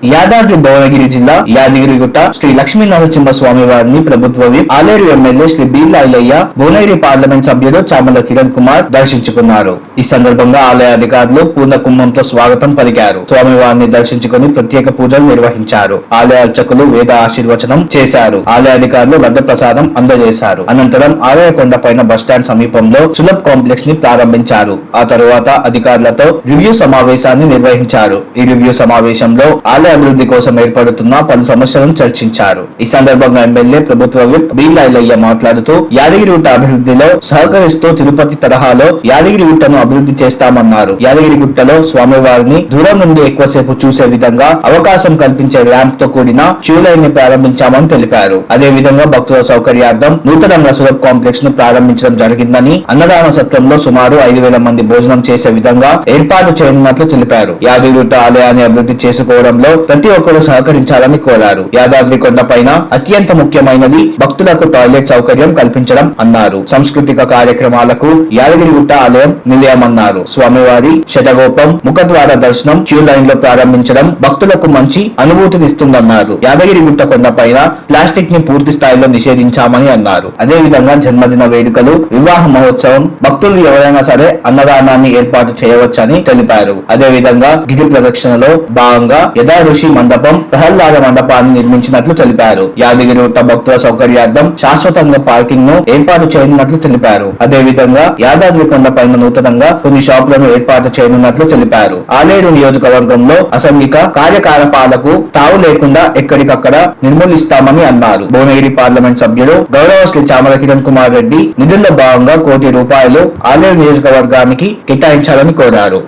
యాదాద్రి భువనగిరి జిల్లా యాదగిరిగుట్ట శ్రీ లక్ష్మీ నరసింహ స్వామి వారిని ప్రభుత్వ whip Aleru MLA Shri Beerla Ailaiah Bhuvanagiri parliament సభ్యుడు చామల కిరణ్ కుమార్ దర్శించుకున్నారు. ఈ సందర్భంగా ఆలయ అధికారులు పూర్ణ కుంభంతో స్వాగతం పలికారు. స్వామివారిని దర్శించుకుని ప్రత్యేక పూజలు నిర్వహించారు. ఆలయ అర్చకులు వేద ఆశీర్వచనం చేశారు. ఆలయ అధికారులు లడ్డ ప్రసాదం అందజేశారు. అనంతరం ఆలయ కొండపైన బస్టాండ్ సమీపంలో సులభ్ కాంప్లెక్స్ని ప్రారంభించారు. ఆ తరువాత అధికారులతో రివ్యూ సమావేశాన్ని నిర్వహించారు. ఈ రివ్యూ సమావేశంలో ఆలయ అభివృద్ధి కోసం ఏర్పడుతున్న పలు సమస్యలను చర్చించారు. ఈ సందర్భంగా ఎమ్మెల్యే ప్రభుత్వ విప్ బీలాయిలయ్య మాట్లాడుతూ యాదగిరిగుట్ట అభివృద్ధిలో సహకరిస్తూ తిరుపతి తరహాలో యాదగిరిగుట్టను అభివృద్ధి చేస్తామన్నారు. యాదగిరిగుట్టలో స్వామివారిని దూరం నుండి ఎక్కువసేపు చూసే విధంగా అవకాశం కల్పించే ర్యాంప్తో కూడిన క్యూ లైన్ని ప్రారంభించామని తెలిపారు. అదే విధంగా భక్తుల సౌకర్యార్థం నూతనంగా సులభ్ కాంప్లెక్స్ను ప్రారంభించడం జరిగిందని అన్నదాన సత్రంలో సుమారు ఐదు వేల మంది భోజనం చేసే విధంగా ఏర్పాటు చేయనున్నట్లు తెలిపారు. యాదగిరిగుట్ట ఆలయాన్ని అభివృద్ధి చేసుకోవడంలో ప్రతి ఒక్కరూ సహకరించాలని కోరారు. యాదాద్రి కొండపైన అత్యంత ముఖ్యమైనది భక్తులకు టాయిలెట్ సౌకర్యం కల్పించడం అన్నారు. సాంస్కృతిక కార్యక్రమాలకు యాదగిరిగుట్ట ఆలయం నిలయమన్నారు. స్వామివారి శతగోపం ముఖద్వార దర్శనం క్యూ లైన్లో ప్రారంభించడం భక్తులకు మంచి అనుభూతినిస్తుందన్నారు. యాదగిరిగుట్ట కొండపైన ప్లాస్టిక్ని పూర్తి స్థాయిలో నిషేధించామని అన్నారు. అదే విధంగా జన్మదిన వేడుకలు వివాహ మహోత్సవం భక్తులు ఎవరైనా సరే అన్నదానాన్ని ఏర్పాటు చేయవచ్చని తెలిపారు. అదే విధంగా గిరి ప్రదక్షిణలో భాగంగా యథా ఋషి మండపం ప్రహ్లాద మండపాన్ని నిర్మించినట్లు తెలిపారు. యాదగిరిగుట్ట భక్తుల సౌకర్యార్థం శాశ్వతంగా పార్కింగ్ను ఏర్పాటు చేయనున్నట్లు తెలిపారు. అదేవిధంగా యాదాద్రి కొండ పైన నూతనంగా కొన్ని షాపులను ఏర్పాటు చేయనున్నట్లు తెలిపారు. ఆలేరు నియోజకవర్గంలో అసంఘిక కార్యకలాపాలకు తావు లేకుండా ఎక్కడికక్కడ నిర్మూలిస్తామని అన్నారు. భువనగిరి పార్లమెంట్ సభ్యుడు గౌరవ శ్రీ చామల కిరణ్ కుమార్ రెడ్డి నిధుల్లో భాగంగా కోటి రూపాయలు ఆలేరు నియోజకవర్గానికి కేటాయించాలని కోరారు.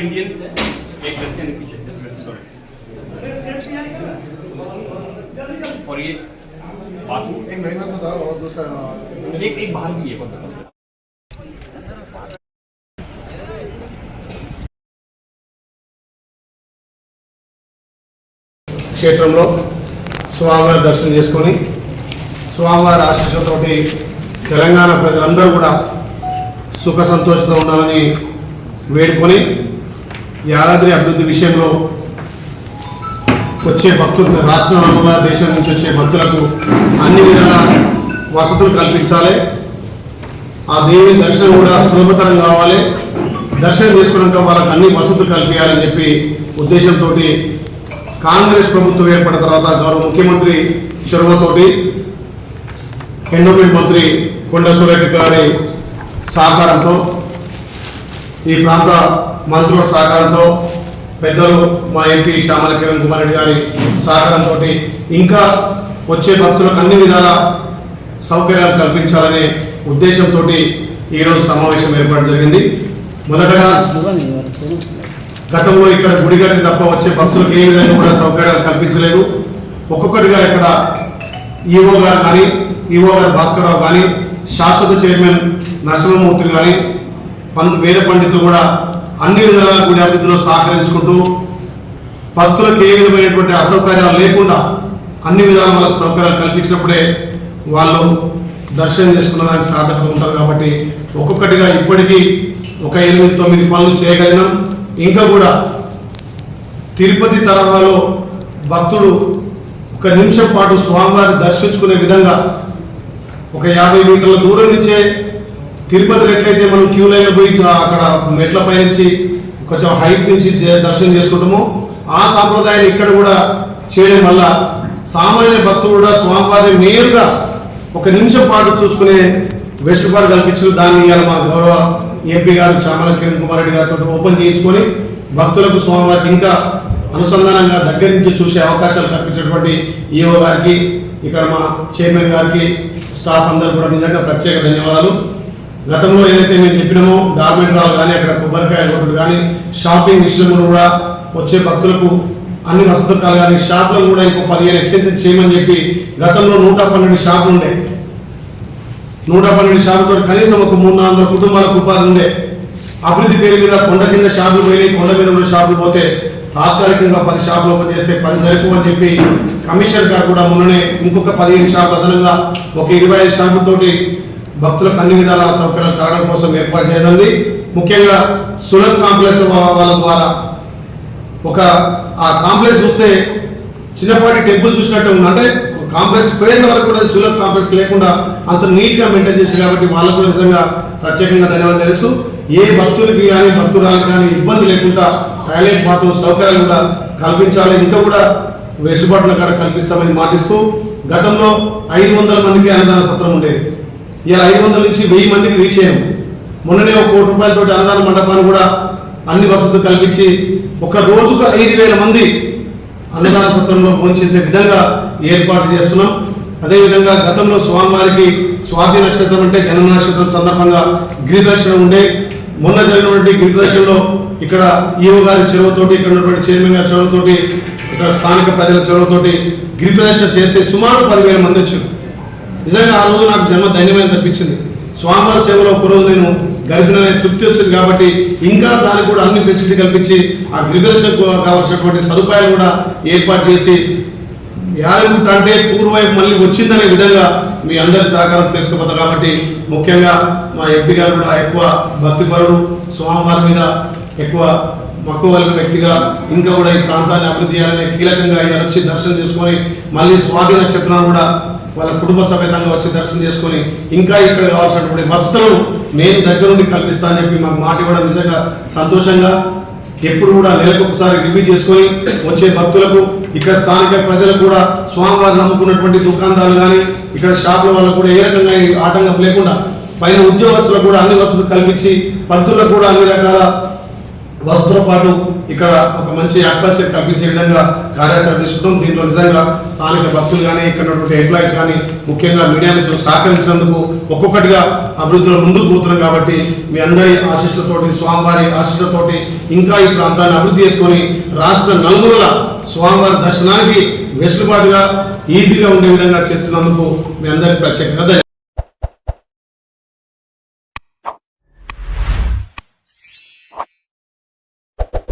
इंडियंस है एक वेस्टर्न के पीछे जस्ट वेस्टर्न और ये बाथरूम एक महीना से था और दूसरा एक एक बाहर भी है कौन सा క్షేత్రంలో స్వామివారి దర్శనం చేసుకొని స్వామివారి ఆశీస్సులతోటి తెలంగాణ ప్రజలందరూ కూడా సుఖ సంతోషంతో ఉండాలని వేడుకొని యాదాద్రి అభివృద్ధి విషయంలో వచ్చే భక్తులు రాష్ట్రం నలుమూల దేశం నుంచి వచ్చే భక్తులకు అన్ని విధాల వసతులు కల్పించాలి. ఆ దేవి దర్శనం కూడా సులభతరం కావాలి. దర్శనం చేసుకున్నాక వాళ్ళకి అన్ని వసతులు కల్పించాలని చెప్పి ఉద్దేశంతో కాంగ్రెస్ ప్రభుత్వం ఏర్పడిన తర్వాత గౌరవ ముఖ్యమంత్రి చొరవతోటి ఎండోమెంట్ మంత్రి కొండ సురేఖ గారి సహకారంతో ఈ ప్రాంత మంత్రుల సహకారంతో పెద్దలు మా ఎంపీ శ్యామల కిరణ్ కుమార్ రెడ్డి గారి సహకారంతో ఇంకా వచ్చే భక్తులకు అన్ని విధాల సౌకర్యాలు కల్పించాలనే ఉద్దేశంతో ఈరోజు సమావేశం ఏర్పాటు జరిగింది. మొదటగా గతంలో ఇక్కడ గుడిగడ్డి తప్ప వచ్చే భక్తులకు ఏ విధంగా కూడా సౌకర్యాలు కల్పించలేదు. ఒక్కొక్కటిగా ఇక్కడ ఈఓ గారు కానీ ఈఓ గారు భాస్కర్రావు కానీ శాశ్వత చైర్మన్ నరసింహమూర్తి కానీ పంత వేద పండితులు కూడా అన్ని విధాలుగా గుడి అభివృద్ధిలో సహకరించుకుంటూ భక్తులకు ఏ విధమైనటువంటి అసౌకర్యాలు లేకుండా అన్ని విధాల వాళ్ళకి సౌకర్యాలు కల్పించినప్పుడే వాళ్ళు దర్శనం చేసుకున్న దానికి ఉంటారు కాబట్టి ఒక్కొక్కటిగా ఇప్పటికీ ఒక ఎనిమిది తొమ్మిది పనులు చేయగలిగినాం. ఇంకా కూడా తిరుపతి తరహాలో భక్తులు ఒక నిమిషం పాటు స్వామివారిని దర్శించుకునే విధంగా ఒక యాభై మీటర్ల దూరం నుంచే తిరుపతిలో ఎట్లయితే మనం క్యూ లైన్ పోయి అక్కడ మెట్ల పైనుంచి కొంచెం హైట్ నుంచి దర్శనం చేసుకుంటామో ఆ సాంప్రదాయాన్ని ఇక్కడ కూడా చేయడం వల్ల సామాన్య భక్తులు కూడా స్వామివారిని నేరుగా ఒక నిమిషం పాటు చూసుకునే వెసులుబాటు కల్పించారు దాన్ని ఇవాళ మా గౌరవ ఎంపీ గారు చామల కిరణ్ కుమార్ రెడ్డి గారితో ఓపెన్ చేయించుకొని భక్తులకు స్వామివారికి ఇంకా అనుసంధానంగా దగ్గర నుంచి చూసే అవకాశాలు కల్పించినటువంటి ఈఓ గారికి ఇక్కడ మా చైర్మన్ గారికి స్టాఫ్ అందరూ కూడా నిజంగా ప్రత్యేక ధన్యవాదాలు. గతంలో ఏదైతే మేము చెప్పినామో గార్మెంట్ రాలు కానీ అక్కడ కొబ్బరికాయ కొట్టుడు కానీ షాపింగ్ విషయంలో కూడా వచ్చే భక్తులకు అన్ని వసతులు కానీ షాపులను కూడా ఇంకో పదిహేను ఎక్స్టెన్షన్ చేయమని చెప్పి గతంలో నూట పన్నెండు షాపులు ఉండే. నూట పన్నెండు షాపులతో కనీసం ఒక మూడు నాలుగు కుటుంబాలకు ఉపాధి ఉండే. అభివృద్ధి పేరు మీద కొండ కింద షాపులు పోయినాయి కొండ మీద కూడా షాపులు పోతే తాత్కాలికంగా పది షాపులు ఓపెన్ చేస్తే పది సరిపోవు అని చెప్పి కమిషనర్ గారు కూడా మొన్ననే ఇంకొక పదిహేను షాపులు అదనంగా ఒక ఇరవై ఐదు షాపులతోటి భక్తులకు అన్ని విధాల సౌకర్యాలు కలగడం కోసం ఏర్పాటు చేయనుంది. ముఖ్యంగా సులభ్ కాంప్లెక్స్ వాళ్ళ ద్వారా ఒక ఆ కాంప్లెక్స్ చూస్తే చిన్నపాటి టెంపుల్ చూసినట్టు ఉంది. అంటే కాంప్లెక్స్ పేర్ల వరకు కూడా సులభ్ కాంప్లెక్స్ లేకుండా అంత నీట్గా మెయింటైన్ చేసి కాబట్టి వాళ్ళకు కూడా నిజంగా ప్రత్యేకంగా ధన్యవాదాలు తెలుసు. ఏ భక్తులకి కానీ భక్తురాలకు కానీ ఇబ్బంది లేకుండా టాయిలెట్ బాత్రూమ్ సౌకర్యాలు కూడా కల్పించాలి. ఇంకా కూడా వెసుబాటును కూడా కల్పిస్తామని మాటిస్తూ గతంలో ఐదు వందల మందికి అన్నదాన సత్రం ఉండేది. ఇలా ఐదు వందల నుంచి వెయ్యి మందికి రీచ్ అయ్యాము మొన్ననే ఒక కోటి రూపాయలతో అన్నదాన మండపాన్ని కూడా అన్ని వసతులు కల్పించి ఒక రోజుకు ఐదు వేల మంది అన్నదాన సత్రంలో భోంచేసే విధంగా ఏర్పాటు చేస్తున్నాం. అదేవిధంగా గతంలో స్వామివారికి స్వాతి నక్షత్రం అంటే జన్మ నక్షత్రం సందర్భంగా గిరిదర్శనం ఉండే మొన్న జరిగినటువంటి గిరిదర్శనంలో ఇక్కడ ఈవో గారి చెరువుతోటి ఇక్కడ ఉన్నటువంటి చైర్మన్ గారి చెరువుతోటి ఇక్కడ స్థానిక ప్రజల చెరువుతోటి గిరి ప్రదర్శన చేస్తే సుమారు పదివేల మంది వచ్చారు. నిజంగా ఆ రోజు నాకు జన్మ ధైన్యమైన తప్పించింది స్వామివారి సేవలో ఒక రోజు నేను గడిపిన తృప్తి వచ్చింది కాబట్టి ఇంకా దానికి కూడా అన్ని ఫెసిలిటీ కల్పించి ఆ గిరిదర్శకు కావాల్సినటువంటి సదుపాయాలు కూడా ఏర్పాటు చేసి యాదగిరిగుట్ట అంటే పూర్వవైపు మళ్ళీ వచ్చిందనే విధంగా మీ అందరి సహకారం తీసుకుపోతాం కాబట్టి ముఖ్యంగా మా ఎంపీ గారు కూడా ఎక్కువ భక్తిపరుడు. స్వామివారి మీద ఎక్కువ మక్కువ కలిగిన వ్యక్తిగా ఇంకా కూడా ఈ ప్రాంతాన్ని అభివృద్ధి చేయాలని కీలకంగా ఇక్కడ వచ్చి దర్శనం చేసుకొని మళ్ళీ స్వాతి నక్షత్రం కూడా వాళ్ళ కుటుంబ సమేతంగా వచ్చి దర్శనం చేసుకొని ఇంకా ఇక్కడ కావాల్సినటువంటి వసతులను నేను దగ్గర నుండి కల్పిస్తానని చెప్పి మాకు మాట ఇవ్వడం నిజంగా సంతోషంగా ఎప్పుడు కూడా నెలకు ఒకసారి రివ్యూ చేసుకొని వచ్చే భక్తులకు ఇక్కడ స్థానిక ప్రజలకు కూడా స్వామివారు నమ్ముకున్నటువంటి దుకాణాలు కానీ ఇక్కడ షాపుల వాళ్ళకు కూడా ఏ రకంగా ఆటంకం లేకుండా పైన ఉద్యోగస్తులకు కూడా అన్ని వసతులు కల్పించి భక్తులకు కూడా అన్ని రకాల వసతులతో పాటు ఇక్కడ ఒక మంచి అట్మాస్ఫియర్ కల్పించే విధంగా కార్యాచరణ తీసుకుంటాం. దీంట్లో నిజంగా స్థానిక భక్తులు కానీ ఇక్కడ ఉన్నటువంటి ఎంప్లాయీస్ కానీ ముఖ్యంగా మీడియా మిత్రులు సహకరించినందుకు ఒక్కొక్కటిగా అభివృద్ధిలో ముందుకు పోతున్నాం కాబట్టి మీ అందరి ఆశీస్సులతోటి స్వామివారి ఆశీస్సులతోటి ఇంకా ఈ ప్రాంతాన్ని అభివృద్ధి చేసుకొని రాష్ట్ర నలుగురుల స్వామివారి దర్శనానికి వెసులుబాటుగా ఈజీగా ఉండే విధంగా చేస్తున్నందుకు మీ అందరికీ ప్రత్యేకంగా